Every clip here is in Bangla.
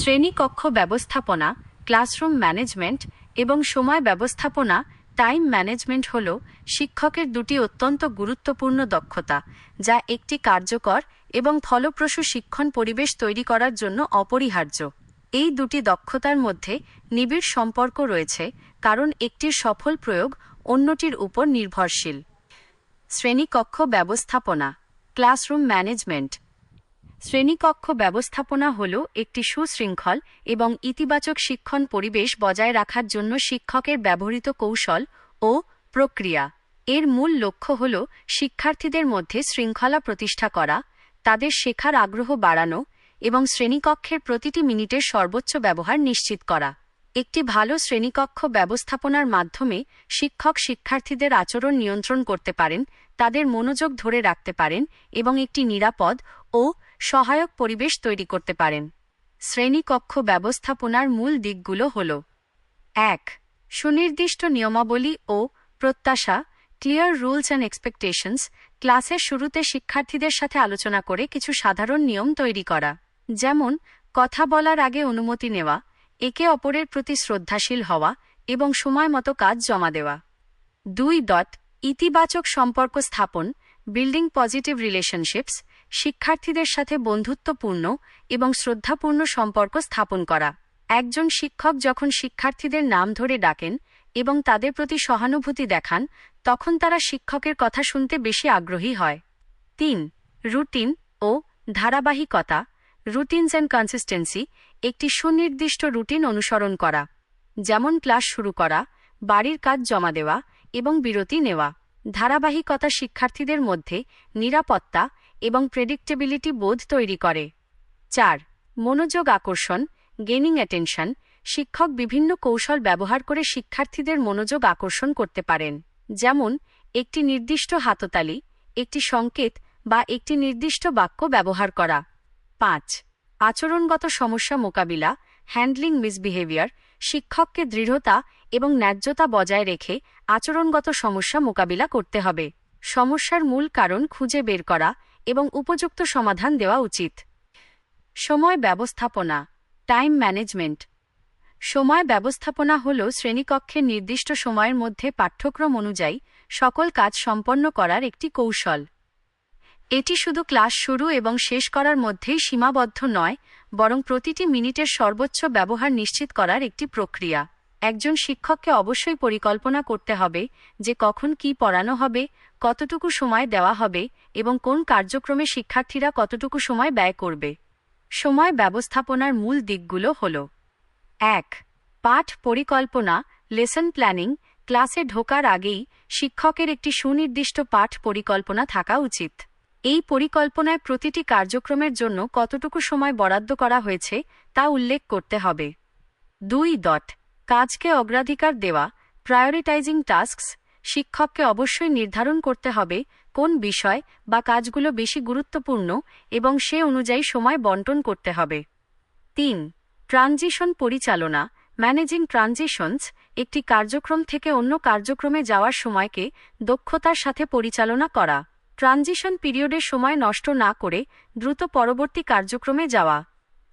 শ্রেণীকক্ষ ব্যবস্থাপনা, ক্লাসরুম ম্যানেজমেন্ট এবং সময় ব্যবস্থাপনা, টাইম ম্যানেজমেন্ট হল শিক্ষকের দুটি অত্যন্ত গুরুত্বপূর্ণ দক্ষতা, যা একটি কার্যকর এবং ফলপ্রসূ শিক্ষণ পরিবেশ তৈরি করার জন্য অপরিহার্য। এই দুটি দক্ষতার মধ্যে নিবিড় সম্পর্ক রয়েছে, কারণ একটির সফল প্রয়োগ অন্যটির উপর নির্ভরশীল। শ্রেণীকক্ষ ব্যবস্থাপনা, ক্লাসরুম ম্যানেজমেন্ট শ্রেণীকক্ষ ব্যবস্থাপনা হল একটি সুশৃঙ্খল এবং ইতিবাচক শিক্ষণ পরিবেশ বজায় রাখার জন্য শিক্ষকের ব্যবহৃত কৌশল ও প্রক্রিয়া। এর মূল লক্ষ্য হল শিক্ষার্থীদের মধ্যে শৃঙ্খলা প্রতিষ্ঠা করা, তাদের শেখার আগ্রহ বাড়ানো এবং শ্রেণীকক্ষের প্রতিটি মিনিটের সর্বোচ্চ ব্যবহার নিশ্চিত করা। একটি ভালো শ্রেণীকক্ষ ব্যবস্থাপনার মাধ্যমে শিক্ষক শিক্ষার্থীদের আচরণ নিয়ন্ত্রণ করতে পারেন, তাদের মনোযোগ ধরে রাখতে পারেন এবং একটি নিরাপদ ও সহায়ক পরিবেশ তৈরি করতে পারেন। শ্রেণীকক্ষ ব্যবস্থাপনার মূল দিকগুলো হল এক, সুনির্দিষ্ট নিয়মাবলী ও প্রত্যাশা, ক্লিয়ার রুলস অ্যান্ড এক্সপেকটেশনস, ক্লাসের শুরুতে শিক্ষার্থীদের সাথে আলোচনা করে কিছু সাধারণ নিয়ম তৈরি করা। যেমন, কথা বলার আগে অনুমতি নেওয়া, একে অপরের প্রতি শ্রদ্ধাশীল হওয়া এবং সময় মতো কাজ জমা দেওয়া। দুই ডট ইতিবাচক সম্পর্ক স্থাপন, বিল্ডিং পজিটিভ রিলেশনশিপস শিক্ষার্থীদের সাথে বন্ধুত্বপূর্ণ এবং শ্রদ্ধাপূর্ণ সম্পর্ক স্থাপন করা। একজন শিক্ষক যখন শিক্ষার্থীদের নাম ধরে ডাকেন এবং তাদের প্রতি সহানুভূতি দেখান, তখন তারা শিক্ষকের কথা শুনতে বেশি আগ্রহী হয়। তিন, রুটিন ও ধারাবাহিকতা, রুটিনস অ্যান্ড কনসিস্টেন্সি, একটি সুনির্দিষ্ট রুটিন অনুসরণ করা। যেমন ক্লাস শুরু করা, বাড়ির কাজ জমা দেওয়া এবং বিরতি নেওয়া। ধারাবাহিকতা শিক্ষার্থীদের মধ্যে নিরাপত্তা এবং প্রেডিক্টেবিলিটি বোধ তৈরি করে। চার, মনোযোগ আকর্ষণ গেনিং অ্যাটেনশন শিক্ষক বিভিন্ন কৌশল ব্যবহার করে শিক্ষার্থীদের মনোযোগ আকর্ষণ করতে পারেন। যেমন, একটি নির্দিষ্ট হাততালি, একটি সংকেত বা একটি নির্দিষ্ট বাক্য ব্যবহার করা। পাঁচ, আচরণগত সমস্যা মোকাবিলা হ্যান্ডলিং মিসবিহেভিয়ার শিক্ষককে দৃঢ়তা এবং ন্যায্যতা বজায় রেখে আচরণগত সমস্যা মোকাবিলা করতে হবে। সমস্যার মূল কারণ খুঁজে বের করা এবং উপযুক্ত সমাধান দেওয়া উচিত। সময় ব্যবস্থাপনা টাইম ম্যানেজমেন্ট সময় ব্যবস্থাপনা হল শ্রেণীকক্ষের নির্দিষ্ট সময়ের মধ্যে পাঠ্যক্রম অনুযায়ী সকল কাজ সম্পন্ন করার একটি কৌশল। এটি শুধু ক্লাস শুরু এবং শেষ করার মধ্যেই সীমাবদ্ধ নয়, বরং প্রতিটি মিনিটের সর্বোচ্চ ব্যবহার নিশ্চিত করার একটি প্রক্রিয়া। একজন শিক্ষককে অবশ্যই পরিকল্পনা করতে হবে যে কখন কি পড়ানো হবে কতটুকু সময় দেওয়া হবে এবং কোন কার্যক্রমে শিক্ষার্থীরা কতটুকু সময় ব্যয় করবে? সময় ব্যবস্থাপনার মূল দিকগুলো হল এক, পাঠ পরিকল্পনা, লেসন প্ল্যানিং, ক্লাসে ঢোকার আগেই শিক্ষকের একটি সুনির্দিষ্ট পাঠ পরিকল্পনা থাকা উচিত। এই পরিকল্পনায় প্রতিটি কার্যক্রমের জন্য কতটুকু সময় বরাদ্দ করা হয়েছে তা উল্লেখ করতে হবে। দুই ডট কাজকে অগ্রাধিকার দেওয়া প্রায়োরিটাইজিং টাস্কস শিক্ষককে অবশ্যই নির্ধারণ করতে হবে কোন বিষয় বা কাজগুলো বেশি গুরুত্বপূর্ণ এবং সে অনুযায়ী সময় বন্টন করতে হবে। তিন, ট্রানজিশন পরিচালনা, ম্যানেজিং ট্রানজিশনস, একটি কার্যক্রম থেকে অন্য কার্যক্রমে যাওয়ার সময়কে দক্ষতার সাথে পরিচালনা করা। ট্রানজিশন পিরিয়ডের সময় নষ্ট না করে দ্রুত পরবর্তী কার্যক্রমে যাওয়া।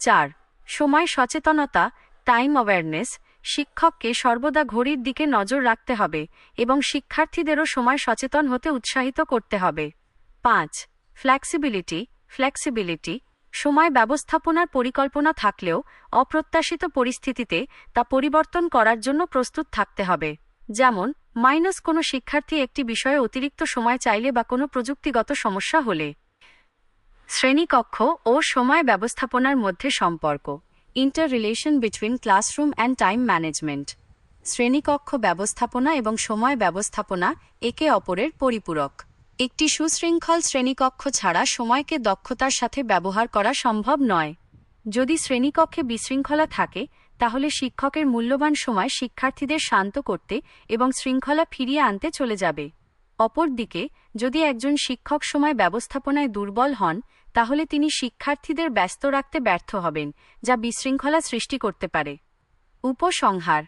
চার, সময় সচেতনতা, টাইম অ্যাওয়ারনেস শিক্ষককে সর্বদা ঘড়ির দিকে নজর রাখতে হবে এবং শিক্ষার্থীদেরও সময় সচেতন হতে উৎসাহিত করতে হবে। পাঁচ ফ্লেক্সিবিলিটি ফ্লেক্সিবিলিটি সময় ব্যবস্থাপনার পরিকল্পনা থাকলেও অপ্রত্যাশিত পরিস্থিতিতে তা পরিবর্তন করার জন্য প্রস্তুত থাকতে হবে। যেমন মাইনাস কোনো শিক্ষার্থী একটি বিষয়ে অতিরিক্ত সময় চাইলে বা কোনো প্রযুক্তিগত সমস্যা হলে। শ্রেণীকক্ষ ও সময় ব্যবস্থাপনার মধ্যে সম্পর্ক। Inter relation between classroom and time management শ্রেণীকক্ষ ব্যবস্থাপনা এবং সময় ব্যবস্থাপনা একে অপরের পরিপূরক। একটি সুশৃঙ্খল শ্রেণীকক্ষ ছাড়া সময়কে দক্ষতার সাথে ব্যবহার করা সম্ভব নয়। যদি শ্রেণীকক্ষে বিশৃঙ্খলা থাকে, তাহলে শিক্ষকের মূল্যবান সময় শিক্ষার্থীদের শান্ত করতে এবং শৃঙ্খলা ফিরিয়ে আনতে চলে যাবে। অপরদিকে, যদি একজন শিক্ষক সময় ব্যবস্থাপনায় দুর্বল হন তাহলে তিনি শিক্ষার্থীদের ব্যস্ত রাখতে ব্যর্থ হবেন, যা বিশৃঙ্খলা সৃষ্টি করতে পারে। উপসংহার।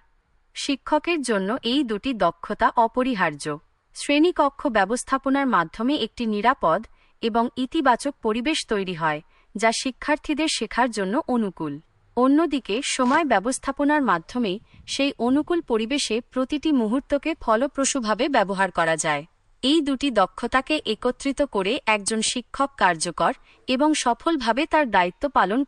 শিক্ষকের জন্য এই দুটি দক্ষতা অপরিহার্য। শ্রেণীকক্ষ ব্যবস্থাপনার মাধ্যমে একটি নিরাপদ এবং ইতিবাচক পরিবেশ তৈরি হয়, যা শিক্ষার্থীদের শেখার জন্য অনুকূল। অন্যদিকে, সময় ব্যবস্থাপনার মাধ্যমে সেই অনুকূল পরিবেশে প্রতিটি মুহূর্তকে ফলপ্রসূভাবে ব্যবহার করা যায়। এই দুটি দক্ষতাকে একত্রিত করে একজন শিক্ষক কার্যকর এবং সফলভাবে তার দায়িত্ব পালন